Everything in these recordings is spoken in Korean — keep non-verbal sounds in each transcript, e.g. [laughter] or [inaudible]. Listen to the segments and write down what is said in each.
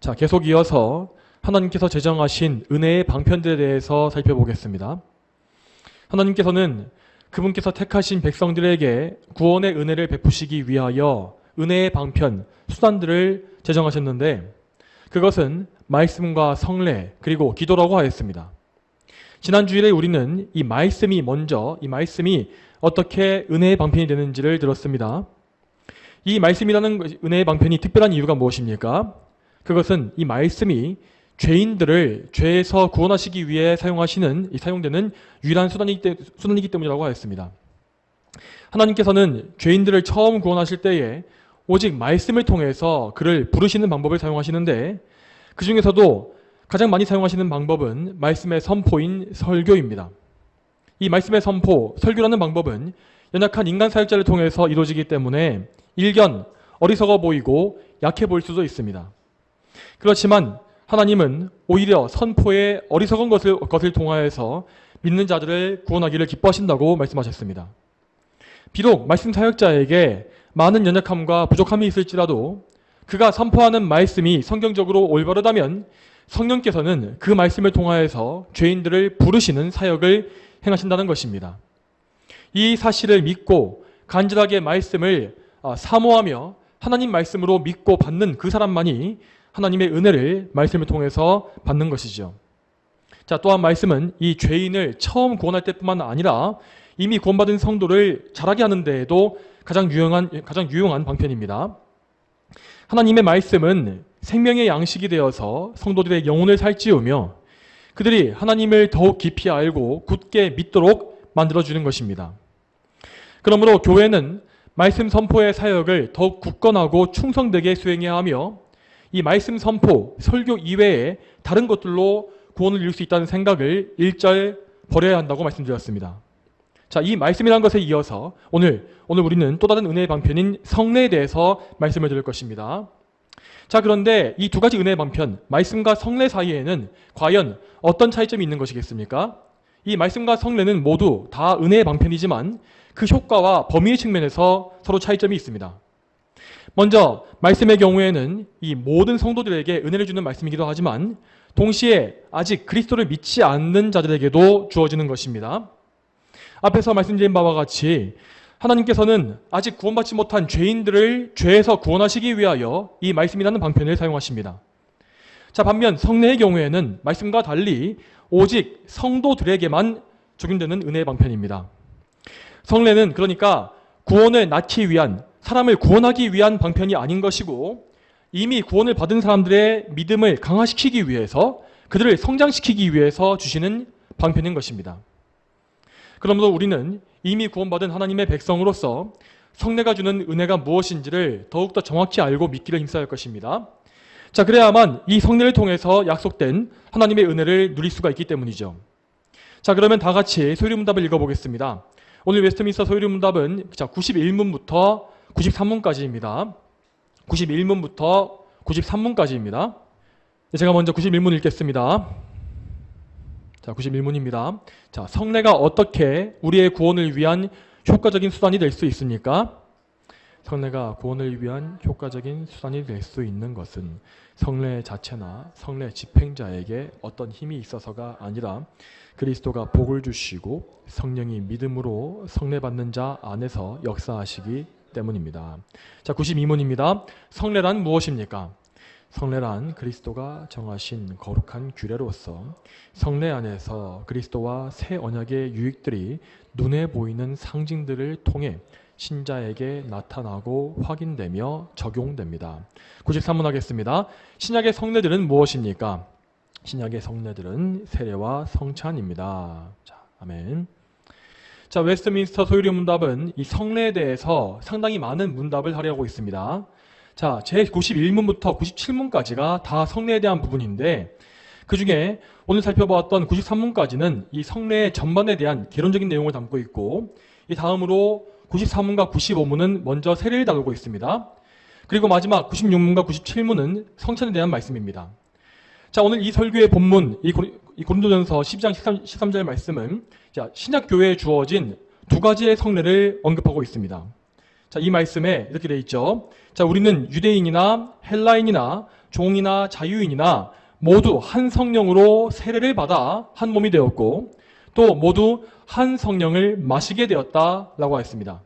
자, 계속 이어서 하나님께서 제정하신 은혜의 방편들에 대해서 살펴보겠습니다. 하나님께서는 그분께서 택하신 백성들에게 구원의 은혜를 베푸시기 위하여 은혜의 방편, 수단들을 제정하셨는데 그것은 말씀과 성례 그리고 기도라고 하였습니다. 지난 주일에 우리는 이 말씀이 먼저 이 말씀이 어떻게 은혜의 방편이 되는지를 들었습니다. 이 말씀이라는 것- 은혜의 방편이 특별한 이유가 무엇입니까? 그것은 이 말씀이 죄인들을 죄에서 구원하시기 위해 사용하시는 이 사용되는 유일한 수단이기, 때- 수단이기 때문이라고 하였습니다. 하나님께서는 죄인들을 처음 구원하실 때에 오직 말씀을 통해서 그를 부르시는 방법을 사용하시는데 그 중에서도 가장 많이 사용하시는 방법은 말씀의 선포인 설교입니다. 이 말씀의 선포, 설교라는 방법은 연약한 인간 사역자를 통해서 이루어지기 때문에 일견 어리석어 보이고 약해 보일 수도 있습니다. 그렇지만 하나님은 오히려 선포에 어리석은 것을, 것을 통하여서 믿는 자들을 구원하기를 기뻐하신다고 말씀하셨습니다. 비록 말씀 사역자에게 많은 연약함과 부족함이 있을지라도 그가 선포하는 말씀이 성경적으로 올바르다면 성령께서는 그 말씀을 통하여서 죄인들을 부르시는 사역을 행하신다는 것입니다. 이 사실을 믿고 간절하게 말씀을 아, 사모하며 하나님 말씀으로 믿고 받는 그 사람만이 하나님의 은혜를 말씀을 통해서 받는 것이죠. 자, 또한 말씀은 이 죄인을 처음 구원할 때뿐만 아니라 이미 구원받은 성도를 자라게 하는 데에도 가장 유용한 가장 유용한 방편입니다. 하나님의 말씀은 생명의 양식이 되어서 성도들의 영혼을 살찌우며 그들이 하나님을 더욱 깊이 알고 굳게 믿도록 만들어 주는 것입니다. 그러므로 교회는 말씀 선포의 사역을 더욱 굳건하고 충성되게 수행해야 하며 이 말씀 선포, 설교 이외에 다른 것들로 구원을 이룰 수 있다는 생각을 일절 버려야 한다고 말씀드렸습니다. 자, 이 말씀이라는 것에 이어서 오늘 오늘 우리는 또 다른 은혜의 방편인 성례에 대해서 말씀을 드릴 것입니다. 자, 그런데 이 두 가지 은혜의 방편, 말씀과 성례 사이에는 과연 어떤 차이점이 있는 것이겠습니까? 이 말씀과 성례는 모두 다 은혜의 방편이지만 그 효과와 범위의 측면에서 서로 차이점이 있습니다. 먼저 말씀의 경우에는 이 모든 성도들에게 은혜를 주는 말씀이기도 하지만 동시에 아직 그리스도를 믿지 않는 자들에게도 주어지는 것입니다. 앞에서 말씀드린 바와 같이 하나님께서는 아직 구원받지 못한 죄인들을 죄에서 구원하시기 위하여 이 말씀이라는 방편을 사용하십니다. 자, 반면 성례의 경우에는 말씀과 달리 오직 성도들에게만 적용되는 은혜의 방편입니다. 성례는 그러니까 구원을 낳기 위한 사람을 구원하기 위한 방편이 아닌 것이고 이미 구원을 받은 사람들의 믿음을 강화시키기 위해서 그들을 성장시키기 위해서 주시는 방편인 것입니다. 그러므로 우리는 이미 구원받은 하나님의 백성으로서 성례가 주는 은혜가 무엇인지를 더욱더 정확히 알고 믿기를 힘써야 할 것입니다. 자, 그래야만 이 성례를 통해서 약속된 하나님의 은혜를 누릴 수가 있기 때문이죠. 자, 그러면 다 같이 소유리 문답을 읽어보겠습니다. 오늘 웨스트민스터 소유리 문답은 자, 91문부터 93문까지입니다. 91문부터 93문까지입니다. 제가 먼저 91문 읽겠습니다. 자, 91문입니다. 자, 성례가 어떻게 우리의 구원을 위한 효과적인 수단이 될 수 있습니까? 성례가 구원을 위한 효과적인 수단이 될 수 있는 것은 성례 자체나 성례 집행자에게 어떤 힘이 있어서가 아니라 그리스도가 복을 주시고 성령이 믿음으로 성례 받는 자 안에서 역사하시기 때문입니다. 자, 92문입니다. 성례란 무엇입니까? 성례란 그리스도가 정하신 거룩한 규례로서 성례 안에서 그리스도와 새 언약의 유익들이 눈에 보이는 상징들을 통해 신자에게 나타나고 확인되며 적용됩니다. 93문 하겠습니다. 신약의 성례들은 무엇입니까? 신약의 성례들은 세례와 성찬입니다. 자, 아멘. 자, 웨스트민스터 소유리 문답은 이 성례에 대해서 상당히 많은 문답을 하려고 있습니다. 자, 제 91문부터 97문까지가 다 성례에 대한 부분인데 그 중에 오늘 살펴보았던 93문까지는 이 성례의 전반에 대한 개론적인 내용을 담고 있고 이 다음으로 93문과 95문은 먼저 세례를 다루고 있습니다. 그리고 마지막 96문과 97문은 성찬에 대한 말씀입니다. 자, 오늘 이 설교의 본문, 이, 고린도전서 12장 13, 13절 말씀은 자, 신약 교회에 주어진 두 가지의 성례를 언급하고 있습니다. 자, 이 말씀에 이렇게 되어 있죠. 자, 우리는 유대인이나 헬라인이나 종이나 자유인이나 모두 한 성령으로 세례를 받아 한 몸이 되었고 또 모두 한 성령을 마시게 되었다라고 하였습니다.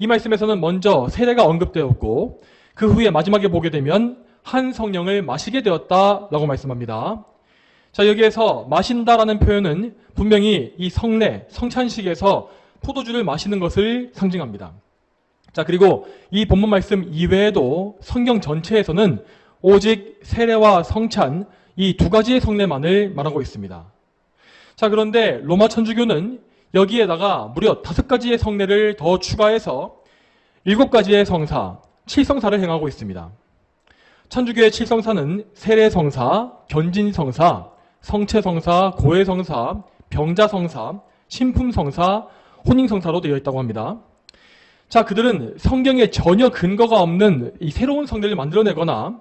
이 말씀에서는 먼저 세례가 언급되었고 그 후에 마지막에 보게 되면 한 성령을 마시게 되었다라고 말씀합니다. 자, 여기에서 마신다라는 표현은 분명히 이 성례, 성찬식에서 포도주를 마시는 것을 상징합니다. 자, 그리고 이 본문 말씀 이외에도 성경 전체에서는 오직 세례와 성찬 이 두 가지의 성례만을 말하고 있습니다. 자, 그런데 로마 천주교는 여기에다가 무려 다섯 가지의 성례를 더 추가해서 일곱 가지의 성사, 칠성사를 행하고 있습니다. 천주교의 칠성사는 세례성사, 견진성사, 성체성사, 고해성사, 병자성사, 신품성사, 혼인성사로 되어 있다고 합니다. 자, 그들은 성경에 전혀 근거가 없는 이 새로운 성례를 만들어내거나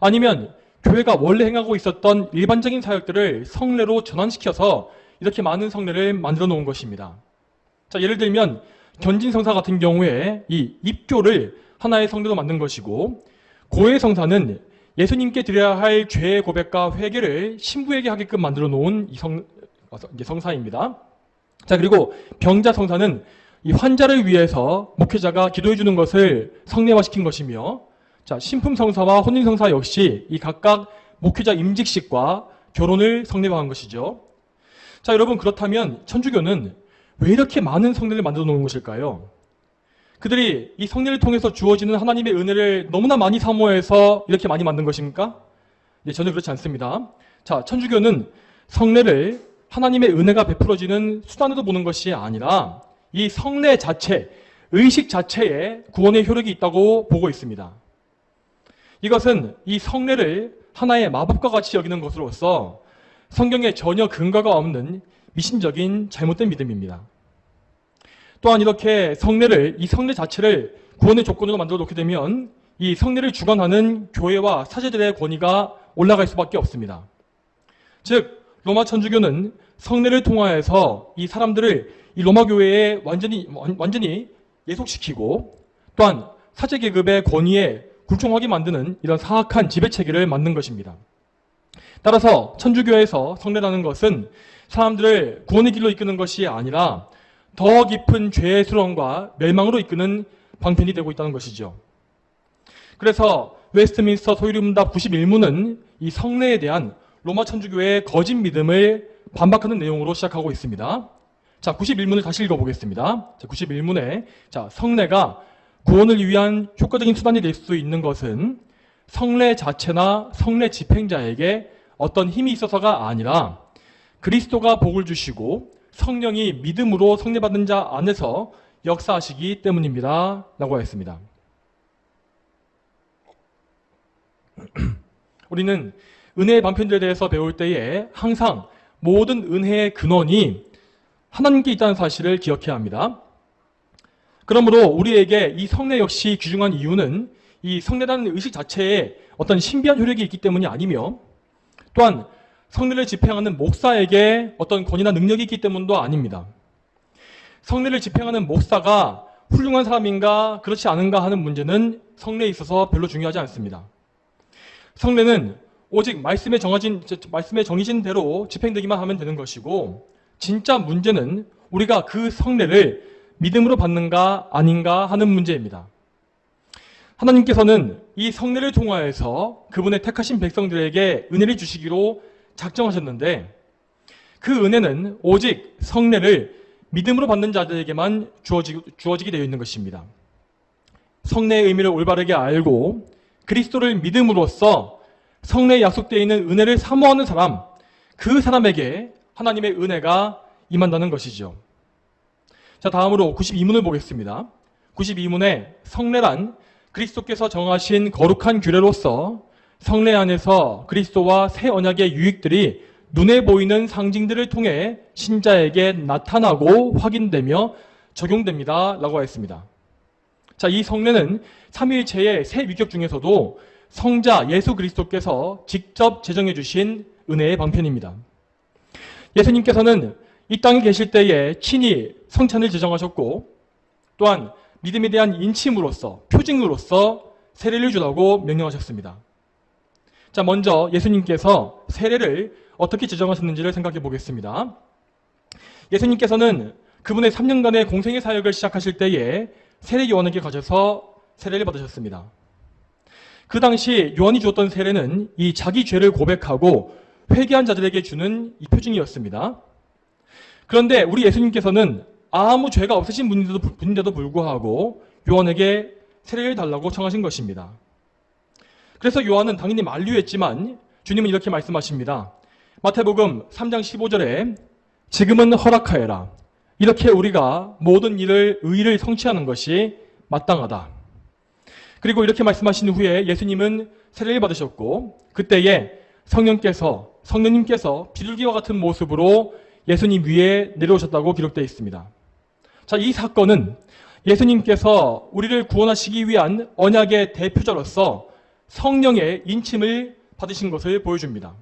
아니면 교회가 원래 행하고 있었던 일반적인 사역들을 성례로 전환시켜서 이렇게 많은 성례를 만들어 놓은 것입니다. 자, 예를 들면 견진성사 같은 경우에 이 입교를 하나의 성례로 만든 것이고 고해성사는 예수님께 드려야 할 죄의 고백과 회개를 신부에게 하게끔 만들어 놓은 이 성, 성사입니다. 자, 그리고 병자 성사는 이 환자를 위해서 목회자가 기도해 주는 것을 성례화시킨 것이며 자, 신품 성사와 혼인 성사 역시 이 각각 목회자 임직식과 결혼을 성례화한 것이죠. 자, 여러분 그렇다면 천주교는 왜 이렇게 많은 성례를 만들어 놓은 것일까요? 그들이 이 성례를 통해서 주어지는 하나님의 은혜를 너무나 많이 사모해서 이렇게 많이 만든 것입니까? 네, 전혀 그렇지 않습니다. 자, 천주교는 성례를 하나님의 은혜가 베풀어지는 수단으로 보는 것이 아니라 이 성례 자체, 의식 자체에 구원의 효력이 있다고 보고 있습니다. 이것은 이 성례를 하나의 마법과 같이 여기는 것으로서 성경에 전혀 근거가 없는 미신적인 잘못된 믿음입니다. 또한 이렇게 성례를 이 성례 자체를 구원의 조건으로 만들어 놓게 되면 이 성례를 주관하는 교회와 사제들의 권위가 올라갈 수밖에 없습니다. 즉 로마 천주교는 성례를 통하여서 이 사람들을 이 로마 교회에 완전히 완전히 예속시키고 또한 사제 계급의 권위에 굴종하게 만드는 이런 사악한 지배 체계를 만든 것입니다. 따라서 천주교에서 성례라는 것은 사람들을 구원의 길로 이끄는 것이 아니라 더 깊은 수렁과 멸망으로 이끄는 방편이 되고 있다는 것이죠. 그래서 웨스트민스터 소유림답 91문은 이 성례에 대한 로마 천주교의 거짓 믿음을 반박하는 내용으로 시작하고 있습니다. 자, 91문을 다시 읽어보겠습니다. 자, 91문에 자, 성례가 구원을 위한 효과적인 수단이 될 수 있는 것은 성례 자체나 성례 집행자에게 어떤 힘이 있어서가 아니라 그리스도가 복을 주시고 성령이 믿음으로 성례받은 자 안에서 역사하시기 때문입니다. 라고 하였습니다. [clears throat] 우리는 은혜의 반편들에 대해서 배울 때에 항상 모든 은혜의 근원이 하나님께 있다는 사실을 기억해야 합니다. 그러므로 우리에게 이 성례 역시 귀중한 이유는 이 성례라는 의식 자체에 어떤 신비한 효력이 있기 때문이 아니며 또한 성례를 집행하는 목사에게 어떤 권위나 능력이 있기 때문도 아닙니다. 성례를 집행하는 목사가 훌륭한 사람인가 그렇지 않은가 하는 문제는 성례에 있어서 별로 중요하지 않습니다. 성례는 오직 말씀에 정해진 말씀에 정해진 대로 집행되기만 하면 되는 것이고 진짜 문제는 우리가 그 성례를 믿음으로 받는가 아닌가 하는 문제입니다. 하나님께서는 이 성례를 통하여서 그분의 택하신 백성들에게 은혜를 주시기로 작정하셨는데 그 은혜는 오직 성례를 믿음으로 받는 자들에게만 주어지, 주어지게 되어 있는 것입니다. 성례의 의미를 올바르게 알고 그리스도를 믿음으로써 성례에 약속되어 있는 은혜를 사모하는 사람, 그 사람에게 하나님의 은혜가 임한다는 것이죠. 자, 다음으로 92문을 보겠습니다. 92문에 성례란 그리스도께서 정하신 거룩한 규례로서 성례 안에서 그리스도와 새 언약의 유익들이 눈에 보이는 상징들을 통해 신자에게 나타나고 확인되며 적용됩니다. 라고 했습니다. 자, 이 성례는 삼위일체의 새 위격 중에서도 성자 예수 그리스도께서 직접 제정해 주신 은혜의 방편입니다. 예수님께서는 이 땅에 계실 때에 친히 성찬을 제정하셨고 또한 믿음에 대한 인침으로써 표징으로서 세례를 주라고 명령하셨습니다. 자, 먼저 예수님께서 세례를 어떻게 제정하셨는지를 생각해 보겠습니다. 예수님께서는 그분의 3년간의 공생의 사역을 시작하실 때에 세례 요한에게 가셔서 세례를 받으셨습니다. 그 당시 요한이 주었던 세례는 이 자기 죄를 고백하고 회개한 자들에게 주는 이 표징이었습니다. 그런데 우리 예수님께서는 아무 죄가 없으신 분인데도, 분인데도 불구하고 요한에게 세례를 달라고 청하신 것입니다. 그래서 요한은 당연히 만류했지만 주님은 이렇게 말씀하십니다. 마태복음 3장 15절에 지금은 허락하여라. 이렇게 우리가 모든 일을 의를 성취하는 것이 마땅하다. 그리고 이렇게 말씀하신 후에 예수님은 세례를 받으셨고 그때에 성령께서 성령님께서 비둘기와 같은 모습으로 예수님 위에 내려오셨다고 기록되어 있습니다. 자, 이 사건은 예수님께서 우리를 구원하시기 위한 언약의 대표자로서 성령의 인침을 받으신 것을 보여줍니다.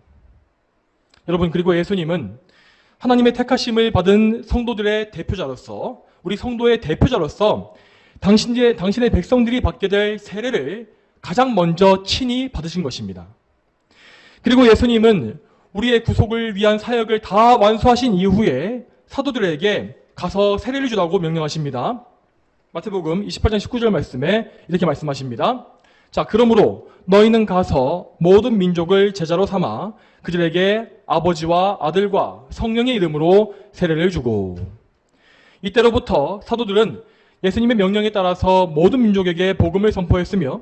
여러분, 그리고 예수님은 하나님의 택하심을 받은 성도들의 대표자로서 우리 성도의 대표자로서 당신의, 당신의 백성들이 받게 될 세례를 가장 먼저 친히 받으신 것입니다. 그리고 예수님은 우리의 구속을 위한 사역을 다 완수하신 이후에 사도들에게 가서 세례를 주라고 명령하십니다. 마태복음 28장 19절 말씀에 이렇게 말씀하십니다. 자, 그러므로 너희는 가서 모든 민족을 제자로 삼아 그들에게 아버지와 아들과 성령의 이름으로 세례를 주고 이때로부터 사도들은 예수님의 명령에 따라서 모든 민족에게 복음을 선포했으며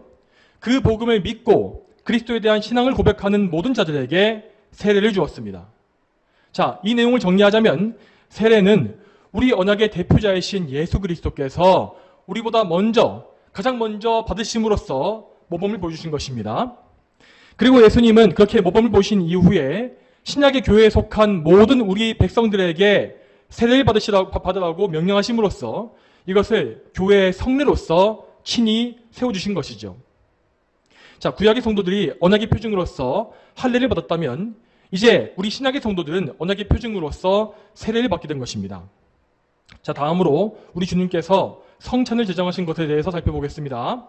그 복음을 믿고 그리스도에 대한 신앙을 고백하는 모든 자들에게 세례를 주었습니다. 자, 이 내용을 정리하자면 세례는 우리 언약의 대표자이신 예수 그리스도께서 우리보다 먼저 가장 먼저 받으심으로써 모범을 보여주신 것입니다. 그리고 예수님은 그렇게 모범을 보신 이후에 신약의 교회에 속한 모든 우리 백성들에게 세례를 받으시라고 받으라고 명령하심으로써 이것을 교회의 성례로서 친히 세워주신 것이죠. 자, 구약의 성도들이 언약의 표징으로서 할례를 받았다면 이제 우리 신약의 성도들은 언약의 표징으로서 세례를 받게 된 것입니다. 자, 다음으로 우리 주님께서 성찬을 제정하신 것에 대해서 살펴보겠습니다.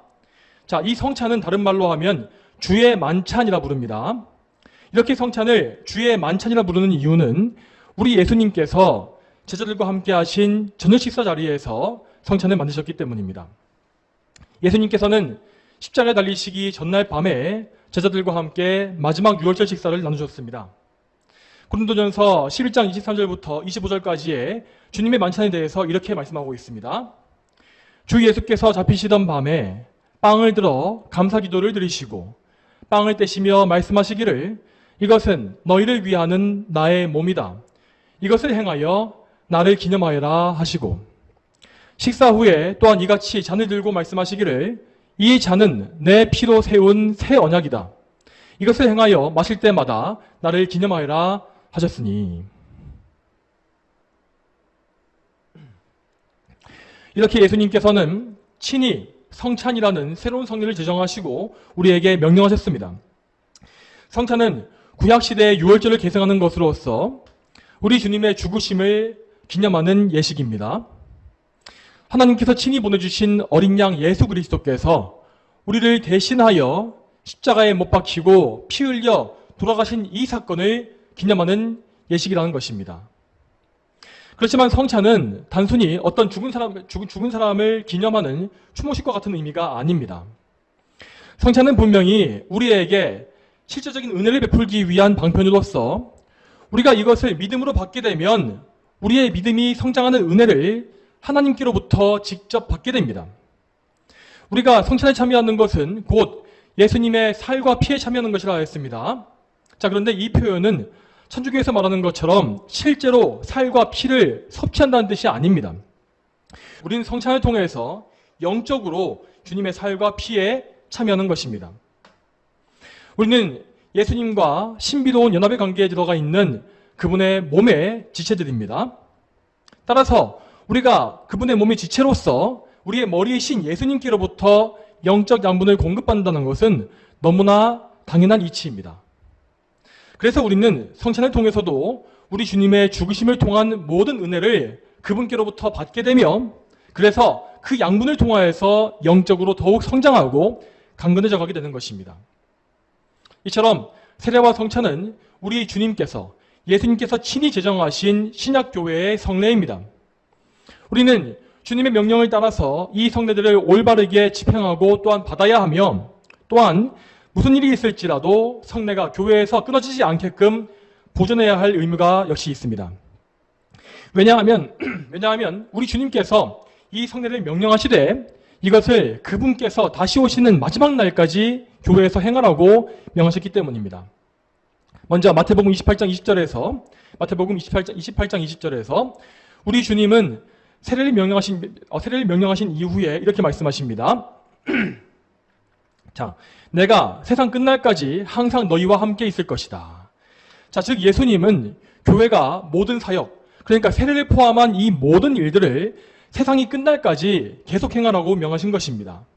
자, 이 성찬은 다른 말로 하면 주의 만찬이라 부릅니다. 이렇게 성찬을 주의 만찬이라 부르는 이유는 우리 예수님께서 제자들과 함께 하신 저녁 식사 자리에서 성찬을 만드셨기 때문입니다. 예수님께서는 십자가에 달리시기 전날 밤에 제자들과 함께 마지막 유월절 식사를 나누셨습니다. 고린도전서 11장 23절부터 25절까지의 주님의 만찬에 대해서 이렇게 말씀하고 있습니다. 주 예수께서 잡히시던 밤에 빵을 들어 감사 기도를 드리시고 빵을 떼시며 말씀하시기를 이것은 너희를 위하는 나의 몸이다. 이것을 행하여 나를 기념하여라 하시고 식사 후에 또한 이같이 잔을 들고 말씀하시기를 이 잔은 내 피로 세운 새 언약이다. 이것을 행하여 마실 때마다 나를 기념하여라 하셨으니 이렇게 예수님께서는 친히 성찬이라는 새로운 성리를 제정하시고 우리에게 명령하셨습니다. 성찬은 구약 시대의 유월절을 계승하는 것으로서 우리 주님의 죽으심을 기념하는 예식입니다. 하나님께서 친히 보내주신 어린 양 예수 그리스도께서 우리를 대신하여 십자가에 못 박히고 피 흘려 돌아가신 이 사건을 기념하는 예식이라는 것입니다. 그렇지만 성찬은 단순히 어떤 죽은 사람, 죽은, 죽은 사람을 기념하는 추모식과 같은 의미가 아닙니다. 성찬은 분명히 우리에게 실제적인 은혜를 베풀기 위한 방편으로서 우리가 이것을 믿음으로 받게 되면 우리의 믿음이 성장하는 은혜를 하나님께로부터 직접 받게 됩니다. 우리가 성찬에 참여하는 것은 곧 예수님의 살과 피에 참여하는 것이라 했습니다. 자, 그런데 이 표현은 천주교에서 말하는 것처럼 실제로 살과 피를 섭취한다는 뜻이 아닙니다. 우리는 성찬을 통해서 영적으로 주님의 살과 피에 참여하는 것입니다. 우리는 예수님과 신비로운 연합의 관계에 들어가 있는 그분의 몸의 지체들입니다. 따라서 우리가 그분의 몸의 지체로서 우리의 머리이신 예수님께로부터 영적 양분을 공급받는다는 것은 너무나 당연한 이치입니다. 그래서 우리는 성찬을 통해서도 우리 주님의 죽으심을 통한 모든 은혜를 그분께로부터 받게 되며 그래서 그 양분을 통하여서 영적으로 더욱 성장하고 강건해져 가게 되는 것입니다. 이처럼 세례와 성찬은 우리 주님께서 예수님께서 친히 제정하신 신약교회의 성례입니다. 우리는 주님의 명령을 따라서 이 성례들을 올바르게 집행하고 또한 받아야 하며 또한 무슨 일이 있을지라도 성례가 교회에서 끊어지지 않게끔 보존해야 할 의무가 역시 있습니다. 왜냐하면 [clears throat] 왜냐하면 우리 주님께서 이 성례를 명령하시되 이것을 그분께서 다시 오시는 마지막 날까지 교회에서 행하라고 명하셨기 때문입니다. 먼저 마태복음 28장 20절에서 마태복음 28장 28장 20절에서 우리 주님은 세례를 명령하신 어, 세례를 명령하신 이후에 이렇게 말씀하십니다. [clears throat] 자, 내가 세상 끝날까지 항상 너희와 함께 있을 것이다. 자, 즉 예수님은 교회가 모든 사역, 그러니까 세례를 포함한 이 모든 일들을 세상이 끝날까지 계속 행하라고 명하신 것입니다.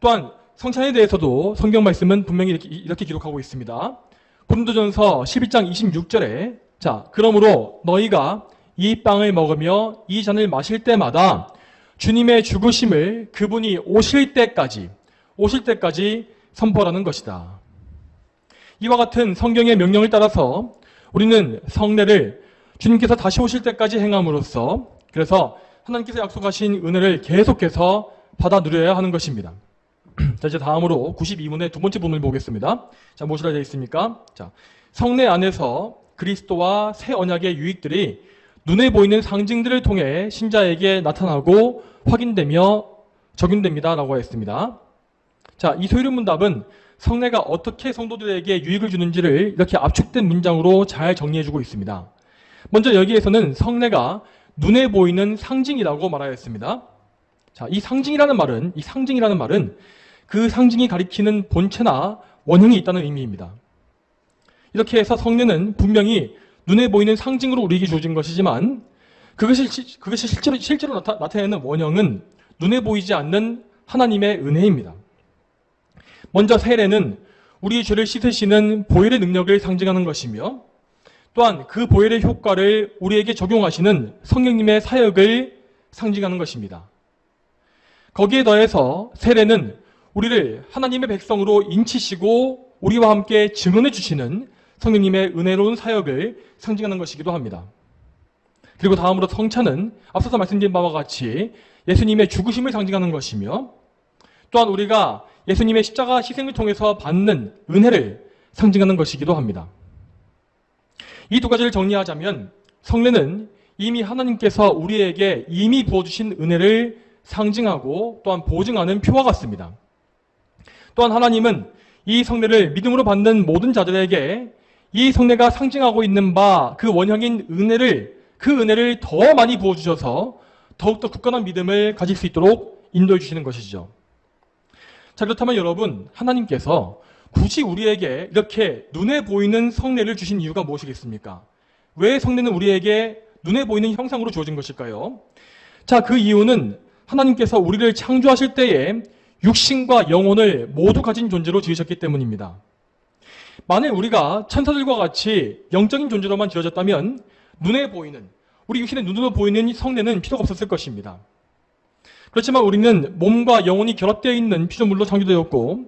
또한 성찬에 대해서도 성경 말씀은 분명히 이렇게, 이렇게 기록하고 있습니다. 고린도전서 11장 26절에 자, 그러므로 너희가 이 빵을 먹으며 이 잔을 마실 때마다 주님의 죽으심을 그분이 오실 때까지 오실 때까지 선포하는 것이다. 이와 같은 성경의 명령을 따라서 우리는 성례를 주님께서 다시 오실 때까지 행함으로써 그래서 하나님께서 약속하신 은혜를 계속해서 받아 누려야 하는 것입니다. [clears throat] 자, 이제 다음으로 92문의 두 번째 부분을 보겠습니다. 자, 무엇이라 되어 있습니까? 자, 성례 안에서 그리스도와 새 언약의 유익들이 눈에 보이는 상징들을 통해 신자에게 나타나고 확인되며 적용됩니다 라고 했습니다. 자, 이 소유름 문답은 성례가 어떻게 성도들에게 유익을 주는지를 이렇게 압축된 문장으로 잘 정리해주고 있습니다. 먼저 여기에서는 성례가 눈에 보이는 상징이라고 말하였습니다. 자, 이 상징이라는 말은, 이 상징이라는 말은 그 상징이 가리키는 본체나 원형이 있다는 의미입니다. 이렇게 해서 성례는 분명히 눈에 보이는 상징으로 우리에게 주어진 것이지만 그것이, 시- 그것이 실제로, 실제로 나타, 나타내는 원형은 눈에 보이지 않는 하나님의 은혜입니다. 먼저 세례는 우리의 죄를 씻으시는 보혈의 능력을 상징하는 것이며 또한 그 보혈의 효과를 우리에게 적용하시는 성령님의 사역을 상징하는 것입니다. 거기에 더해서 세례는 우리를 하나님의 백성으로 인치시고 우리와 함께 증언해 주시는 성령님의 은혜로운 사역을 상징하는 것이기도 합니다. 그리고 다음으로 성찬은 앞서서 말씀드린 바와 같이 예수님의 죽으심을 상징하는 것이며 또한 우리가 예수님의 십자가 희생을 통해서 받는 은혜를 상징하는 것이기도 합니다. 이 두 가지를 정리하자면 성례는 이미 하나님께서 우리에게 이미 부어주신 은혜를 상징하고 또한 보증하는 표와 같습니다. 또한 하나님은 이 성례를 믿음으로 받는 모든 자들에게 이 성례가 상징하고 있는 바 그 원형인 은혜를 그 은혜를 더 많이 부어주셔서 더욱더 굳건한 믿음을 가질 수 있도록 인도해 주시는 것이죠. 자, 그렇다면 여러분, 하나님께서 굳이 우리에게 이렇게 눈에 보이는 성례를 주신 이유가 무엇이겠습니까? 왜 성례는 우리에게 눈에 보이는 형상으로 주어진 것일까요? 자, 그 이유는 하나님께서 우리를 창조하실 때에 육신과 영혼을 모두 가진 존재로 지으셨기 때문입니다. 만일 우리가 천사들과 같이 영적인 존재로만 지어졌다면 눈에 보이는 우리 육신의 눈으로 보이는 이 성례는 필요가 없었을 것입니다. 그렇지만 우리는 몸과 영혼이 결합되어 있는 피조물로 창조되었고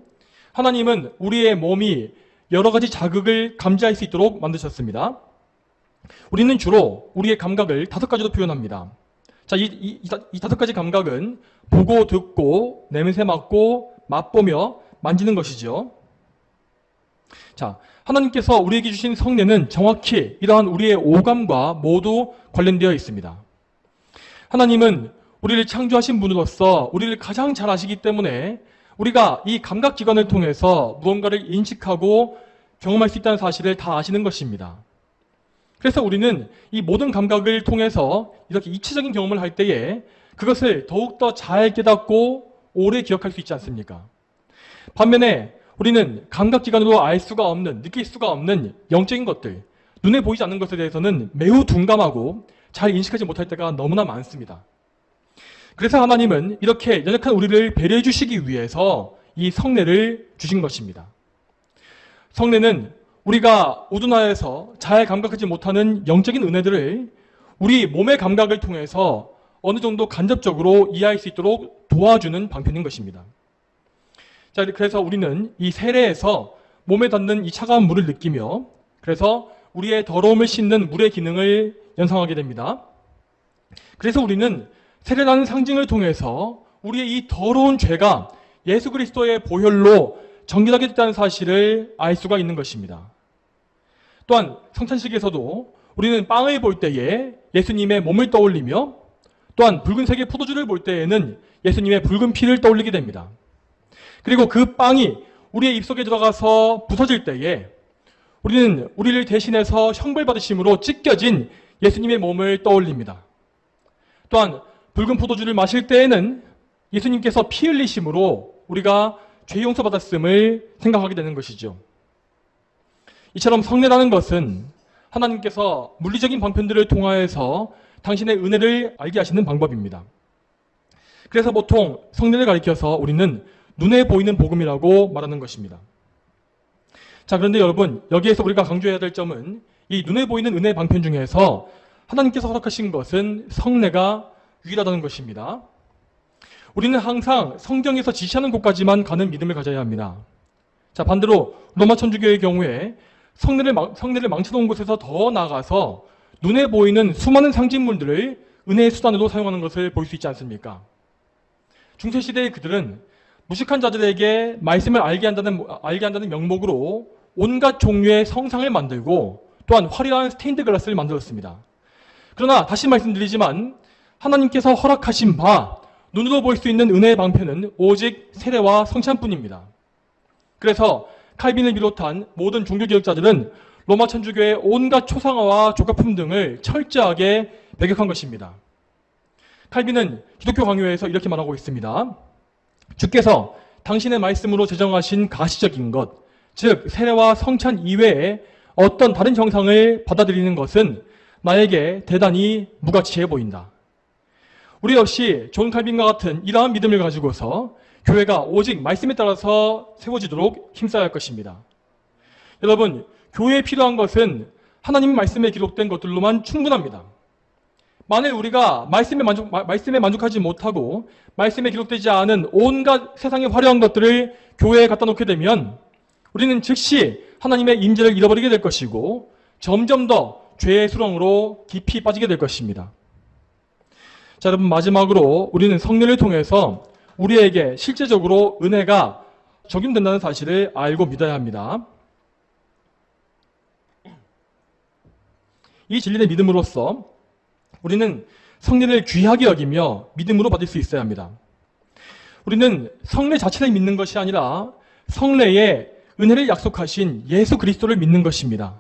하나님은 우리의 몸이 여러 가지 자극을 감지할 수 있도록 만드셨습니다. 우리는 주로 우리의 감각을 다섯 가지로 표현합니다. 자, 이, 이, 이 다섯 가지 감각은 보고, 듣고, 냄새 맡고, 맛보며 만지는 것이죠. 자, 하나님께서 우리에게 주신 성례는 정확히 이러한 우리의 오감과 모두 관련되어 있습니다. 하나님은 우리를 창조하신 분으로서 우리를 가장 잘 아시기 때문에 우리가 이 감각기관을 통해서 무언가를 인식하고 경험할 수 있다는 사실을 다 아시는 것입니다. 그래서 우리는 이 모든 감각을 통해서 이렇게 입체적인 경험을 할 때에 그것을 더욱더 잘 깨닫고 오래 기억할 수 있지 않습니까? 반면에 우리는 감각기관으로 알 수가 없는, 느낄 수가 없는 영적인 것들, 눈에 보이지 않는 것에 대해서는 매우 둔감하고 잘 인식하지 못할 때가 너무나 많습니다. 그래서 하나님은 이렇게 연약한 우리를 배려해 주시기 위해서 이 성례를 주신 것입니다. 성례는 우리가 우둔하여서 잘 감각하지 못하는 영적인 은혜들을 우리 몸의 감각을 통해서 어느 정도 간접적으로 이해할 수 있도록 도와주는 방편인 것입니다. 자, 그래서 우리는 이 세례에서 몸에 닿는 이 차가운 물을 느끼며 그래서 우리의 더러움을 씻는 물의 기능을 연상하게 됩니다. 그래서 우리는 세례라는 상징을 통해서 우리의 이 더러운 죄가 예수 그리스도의 보혈로 정결하게 됐다는 사실을 알 수가 있는 것입니다. 또한 성찬식에서도 우리는 빵을 볼 때에 예수님의 몸을 떠올리며 또한 붉은색의 포도주를 볼 때에는 예수님의 붉은 피를 떠올리게 됩니다. 그리고 그 빵이 우리의 입속에 들어가서 부서질 때에 우리는 우리를 대신해서 형벌 받으심으로 찢겨진 예수님의 몸을 떠올립니다. 또한 붉은 포도주를 마실 때에는 예수님께서 피 흘리심으로 우리가 죄 용서 받았음을 생각하게 되는 것이죠. 이처럼 성례라는 것은 하나님께서 물리적인 방편들을 통하여서 당신의 은혜를 알게 하시는 방법입니다. 그래서 보통 성례를 가리켜서 우리는 눈에 보이는 복음이라고 말하는 것입니다. 자, 그런데 여러분, 여기에서 우리가 강조해야 될 점은 이 눈에 보이는 은혜 방편 중에서 하나님께서 허락하신 것은 성례가 유일하다는 것입니다. 우리는 항상 성경에서 지시하는 곳까지만 가는 믿음을 가져야 합니다. 자, 반대로 로마 천주교의 경우에 성례를, 망- 성례를 망쳐놓은 곳에서 더 나아가서 눈에 보이는 수많은 상징물들을 은혜의 수단으로 사용하는 것을 볼 수 있지 않습니까? 중세시대의 그들은 무식한 자들에게 말씀을 알게 한다는, 알게 한다는 명목으로 온갖 종류의 성상을 만들고 또한 화려한 스테인드 글라스를 만들었습니다. 그러나 다시 말씀드리지만 하나님께서 허락하신 바 눈으로 볼 수 있는 은혜의 방편은 오직 세례와 성찬뿐입니다. 그래서 칼빈을 비롯한 모든 종교 개혁자들은 로마 천주교의 온갖 초상화와 조각품 등을 철저하게 배격한 것입니다. 칼빈은 기독교 강요에서 이렇게 말하고 있습니다. 주께서 당신의 말씀으로 제정하신 가시적인 것, 즉 세례와 성찬 이외에 어떤 다른 형상을 받아들이는 것은 나에게 대단히 무가치해 보인다. 우리 역시 존 칼빈과 같은 이러한 믿음을 가지고서 교회가 오직 말씀에 따라서 세워지도록 힘써야 할 것입니다. 여러분, 교회에 필요한 것은 하나님 말씀에 기록된 것들로만 충분합니다. 만일 우리가 말씀에 만족, 마- 말씀에 만족하지 못하고 말씀에 기록되지 않은 온갖 세상의 화려한 것들을 교회에 갖다 놓게 되면 우리는 즉시 하나님의 임재를 잃어버리게 될 것이고 점점 더 죄의 수렁으로 깊이 빠지게 될 것입니다. 자, 여러분 마지막으로 우리는 성례를 통해서 우리에게 실제적으로 은혜가 적용된다는 사실을 알고 믿어야 합니다. 이 진리의 믿음으로써 우리는 성례를 귀하게 여기며 믿음으로 받을 수 있어야 합니다. 우리는 성례 자체를 믿는 것이 아니라 성례에 은혜를 약속하신 예수 그리스도를 믿는 것입니다.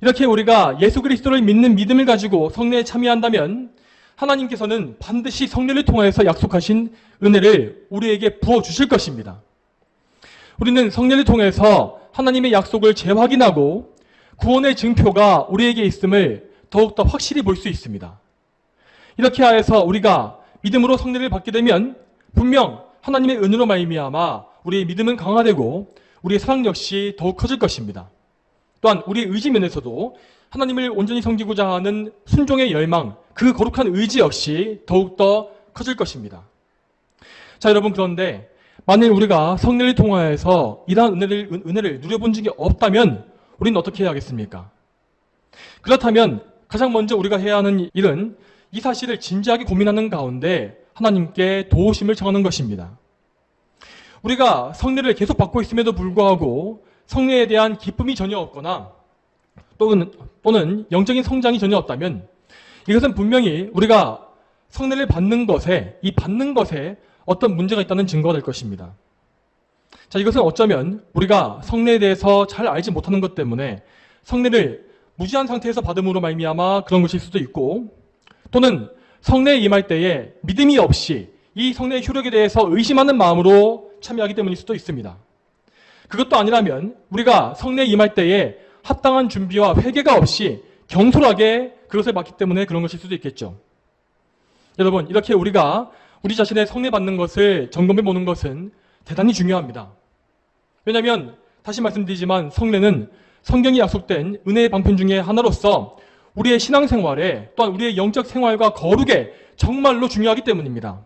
이렇게 우리가 예수 그리스도를 믿는 믿음을 가지고 성례에 참여한다면 하나님께서는 반드시 성례를 통하여서 약속하신 은혜를 우리에게 부어 주실 것입니다. 우리는 성례를 통해서 하나님의 약속을 재확인하고 구원의 증표가 우리에게 있음을 더욱더 확실히 볼 수 있습니다. 이렇게 하여서 우리가 믿음으로 성례를 받게 되면 분명 하나님의 은혜로 말미암아 우리의 믿음은 강화되고 우리의 사랑 역시 더욱 커질 것입니다. 또한 우리의 의지 면에서도 하나님을 온전히 섬기고자 하는 순종의 열망, 그 거룩한 의지 역시 더욱더 커질 것입니다. 자, 여러분, 그런데 만일 우리가 성례를 통하여서 이러한 은혜를, 은- 은혜를 누려본 적이 없다면 우리는 어떻게 해야 하겠습니까? 그렇다면 가장 먼저 우리가 해야 하는 일은 이 사실을 진지하게 고민하는 가운데 하나님께 도우심을 청하는 것입니다. 우리가 성례를 계속 받고 있음에도 불구하고 성례에 대한 기쁨이 전혀 없거나 또는, 또는 영적인 성장이 전혀 없다면 이것은 분명히 우리가 성례를 받는 것에 이 받는 것에 어떤 문제가 있다는 증거가 될 것입니다. 자, 이것은 어쩌면 우리가 성례에 대해서 잘 알지 못하는 것 때문에 성례를 무지한 상태에서 받음으로 말미암아 그런 것일 수도 있고 또는 성례에 임할 때에 믿음이 없이 이 성례의 효력에 대해서 의심하는 마음으로 참여하기 때문일 수도 있습니다. 그것도 아니라면 우리가 성례에 임할 때에 합당한 준비와 회개가 없이 경솔하게 그것을 받기 때문에 그런 것일 수도 있겠죠. 여러분, 이렇게 우리가 우리 자신의 성례 받는 것을 점검해 보는 것은 대단히 중요합니다. 왜냐하면 다시 말씀드리지만 성례는 성경이 약속된 은혜의 방편 중에 하나로서 우리의 신앙생활에 또한 우리의 영적 생활과 거룩에 정말로 중요하기 때문입니다.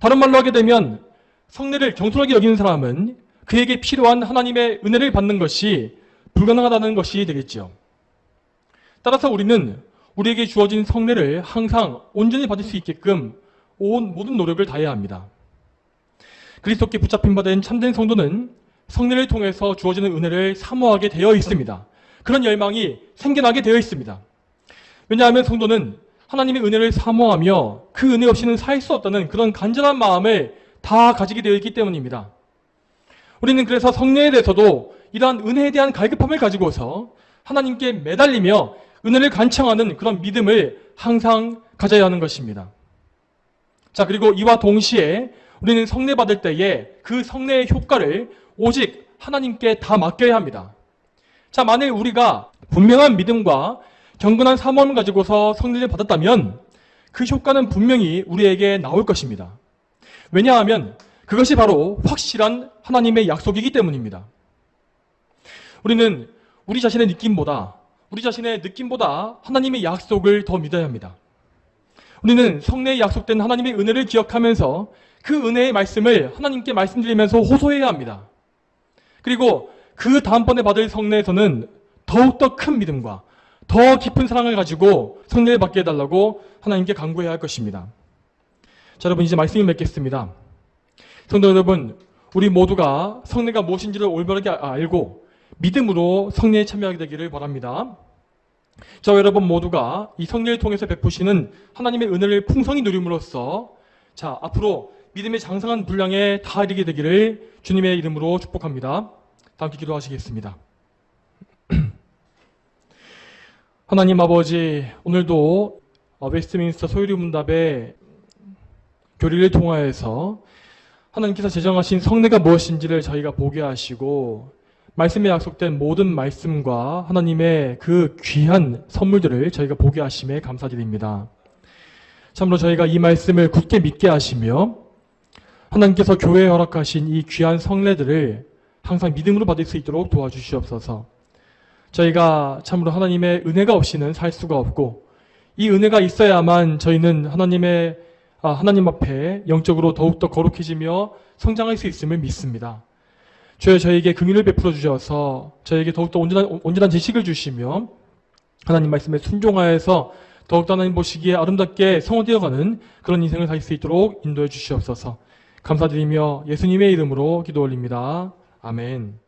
다른 말로 하게 되면 성례를 경솔하게 여기는 사람은 그에게 필요한 하나님의 은혜를 받는 것이 불가능하다는 것이 되겠지요. 따라서 우리는 우리에게 주어진 성례를 항상 온전히 받을 수 있게끔 온 모든 노력을 다해야 합니다. 그리스도께 붙잡힌 바 된 참된 성도는 성례를 통해서 주어지는 은혜를 사모하게 되어 있습니다. 그런 열망이 생겨나게 되어 있습니다. 왜냐하면 성도는 하나님의 은혜를 사모하며 그 은혜 없이는 살 수 없다는 그런 간절한 마음을 다 가지게 되어 있기 때문입니다. 우리는 그래서 성례에 대해서도 이러한 은혜에 대한 갈급함을 가지고서 하나님께 매달리며 은혜를 간청하는 그런 믿음을 항상 가져야 하는 것입니다. 자, 그리고 이와 동시에 우리는 성례 받을 때에 그 성례의 효과를 오직 하나님께 다 맡겨야 합니다. 자, 만일 우리가 분명한 믿음과 경건한 사모함을 가지고서 성례를 받았다면 그 효과는 분명히 우리에게 나올 것입니다. 왜냐하면 그것이 바로 확실한 하나님의 약속이기 때문입니다. 우리는 우리 자신의 느낌보다 우리 자신의 느낌보다 하나님의 약속을 더 믿어야 합니다. 우리는 성례에 약속된 하나님의 은혜를 기억하면서 그 은혜의 말씀을 하나님께 말씀드리면서 호소해야 합니다. 그리고 그 다음번에 받을 성례에서는 더욱더 큰 믿음과 더 깊은 사랑을 가지고 성례를 받게 해달라고 하나님께 간구해야 할 것입니다. 자, 여러분 이제 말씀을 맺겠습니다. 성도 여러분, 우리 모두가 성례가 무엇인지를 올바르게 알고 믿음으로 성례에 참여하게 되기를 바랍니다. 저 여러분 모두가 이 성례를 통해서 베푸시는 하나님의 은혜를 풍성히 누림으로써 자 앞으로 믿음의 장성한 분량에 다 이르게 되기를 주님의 이름으로 축복합니다. 다 함께 기도하시겠습니다. [clears throat] 하나님 아버지 오늘도 어, 웨스트민스터 소유리 문답의 교리를 통하여서 하나님께서 제정하신 성례가 무엇인지를 저희가 보게 하시고 말씀에 약속된 모든 말씀과 하나님의 그 귀한 선물들을 저희가 보게 하심에 감사드립니다. 참으로 저희가 이 말씀을 굳게 믿게 하시며 하나님께서 교회에 허락하신 이 귀한 성례들을 항상 믿음으로 받을 수 있도록 도와주시옵소서. 저희가 참으로 하나님의 은혜가 없이는 살 수가 없고 이 은혜가 있어야만 저희는 하나님의 아, 하나님 앞에 영적으로 더욱더 거룩해지며 성장할 수 있음을 믿습니다. 주여 저에게 긍휼을 베풀어 주셔서 저에게 더욱더 온전한, 온전한 지식을 주시며 하나님 말씀에 순종하여서 더욱더 하나님 보시기에 아름답게 성화되어가는 그런 인생을 살 수 있도록 인도해 주시옵소서 감사드리며 예수님의 이름으로 기도 올립니다. 아멘.